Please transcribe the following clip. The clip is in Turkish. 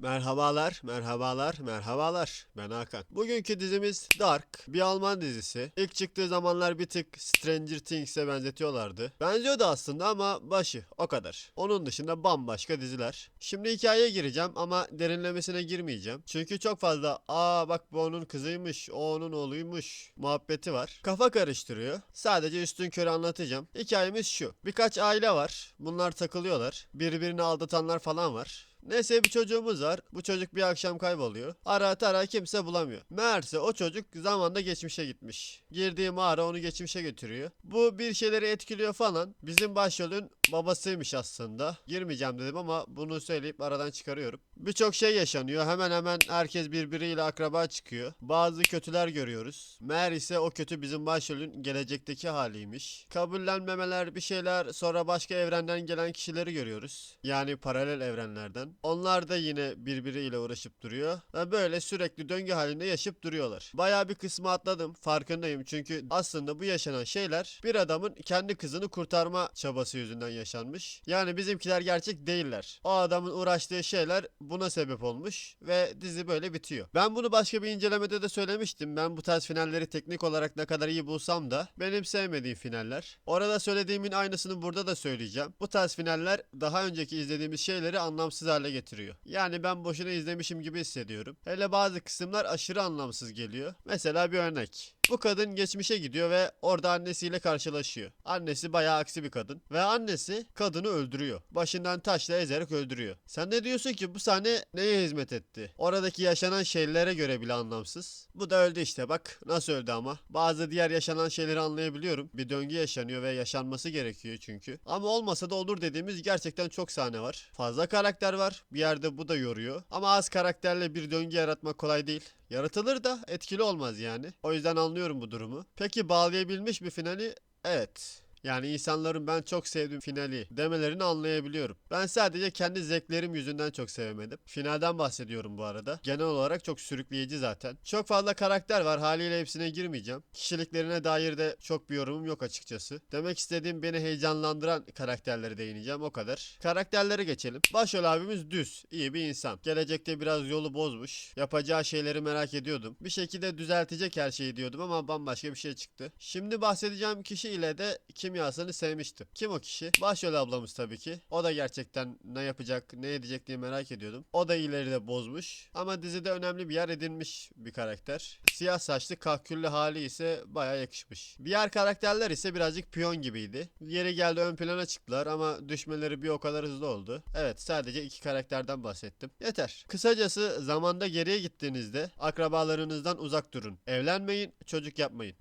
Merhabalar, merhabalar, merhabalar. Ben Hakan. Bugünkü dizimiz Dark. Bir Alman dizisi. İlk çıktığı zamanlar bir tık Stranger Things'e benzetiyorlardı. Benziyordu aslında ama başı o kadar. Onun dışında bambaşka diziler. Şimdi hikayeye gireceğim ama derinlemesine girmeyeceğim. Çünkü çok fazla aa bak bu onun kızıymış, o onun oğluymuş muhabbeti var. Kafa karıştırıyor. Sadece üstün körü anlatacağım. Hikayemiz şu. Birkaç aile var. Bunlar takılıyorlar. Birbirini aldatanlar falan var. Neyse bir çocuğumuz var. Bu çocuk bir akşam kayboluyor. Ara tara kimse bulamıyor. Meğerse o çocuk zamanda geçmişe gitmiş. Girdiği mağara onu geçmişe götürüyor. Bu bir şeyleri etkiliyor falan. Bizim başrolün babasıymış aslında. Girmeyeceğim dedim ama bunu söyleyip aradan çıkarıyorum. Birçok şey yaşanıyor. Hemen hemen herkes birbiriyle akraba çıkıyor. Bazı kötüler görüyoruz. Meğer ise o kötü bizim başrolün gelecekteki haliymiş. Kabullenmemeler bir şeyler sonra başka evrenden gelen kişileri görüyoruz. Yani paralel evrenlerden. Onlar da yine birbiriyle uğraşıp duruyor. Ve böyle sürekli döngü halinde yaşayıp duruyorlar. Bayağı bir kısmı atladım. Farkındayım çünkü aslında bu yaşanan şeyler bir adamın kendi kızını kurtarma çabası yüzünden yaşanmış. Yani bizimkiler gerçek değiller. O adamın uğraştığı şeyler buna sebep olmuş ve dizi böyle bitiyor. Ben bunu başka bir incelemede de söylemiştim. Ben bu tarz finalleri teknik olarak ne kadar iyi bulsam da benim sevmediğim finaller. Orada söylediğimin aynısını burada da söyleyeceğim. Bu tarz finaller daha önceki izlediğimiz şeyleri anlamsız hale getiriyor. Yani ben boşuna izlemişim gibi hissediyorum. Hele bazı kısımlar aşırı anlamsız geliyor. Mesela bir örnek. Bu kadın geçmişe gidiyor ve orada annesiyle karşılaşıyor. Annesi bayağı aksi bir kadın ve annesi kadını öldürüyor. Başından taşla ezerek öldürüyor. Sen de diyorsun ki bu sahne neye hizmet etti? Oradaki yaşanan şeylere göre bile anlamsız. Bu da öldü işte bak nasıl öldü ama. Bazı diğer yaşanan şeyleri anlayabiliyorum. Bir döngü yaşanıyor ve yaşanması gerekiyor çünkü. Ama olmasa da olur dediğimiz gerçekten çok sahne var. Fazla karakter var. Bir yerde bu da yoruyor. Ama az karakterle bir döngü yaratmak kolay değil. Yaratılır da etkili olmaz yani. O yüzden anlıyorum bu durumu. Peki bağlayabilmiş bir finali? Evet. Yani insanların ben çok sevdiğim finali demelerini anlayabiliyorum. Ben sadece kendi zevklerim yüzünden çok sevemedim. Finalden bahsediyorum bu arada. Genel olarak çok sürükleyici zaten. Çok fazla karakter var haliyle hepsine girmeyeceğim. Kişiliklerine dair de çok bir yorumum yok açıkçası. Demek istediğim beni heyecanlandıran karakterlere değineceğim o kadar. Karakterlere geçelim. Başrol abimiz düz, iyi bir insan. Gelecekte biraz yolu bozmuş. Yapacağı şeyleri merak ediyordum. Bir şekilde düzeltecek her şeyi diyordum ama bambaşka bir şey çıktı. Şimdi bahsedeceğim kişi ile de kimyasını sevmiştim. Kim o kişi? Başrol ablamız tabii ki. O da gerçekten ne yapacak, ne edecek diye merak ediyordum. O da ileride bozmuş. Ama dizide önemli bir yer edinmiş bir karakter. Siyah saçlı kahküllü hali ise baya yakışmış. Diğer karakterler ise birazcık piyon gibiydi. Yeri geldi ön plana çıktılar ama düşmeleri bir o kadar hızlı oldu. Evet sadece iki karakterden bahsettim. Yeter. Kısacası zamanda geriye gittiğinizde akrabalarınızdan uzak durun. Evlenmeyin, çocuk yapmayın.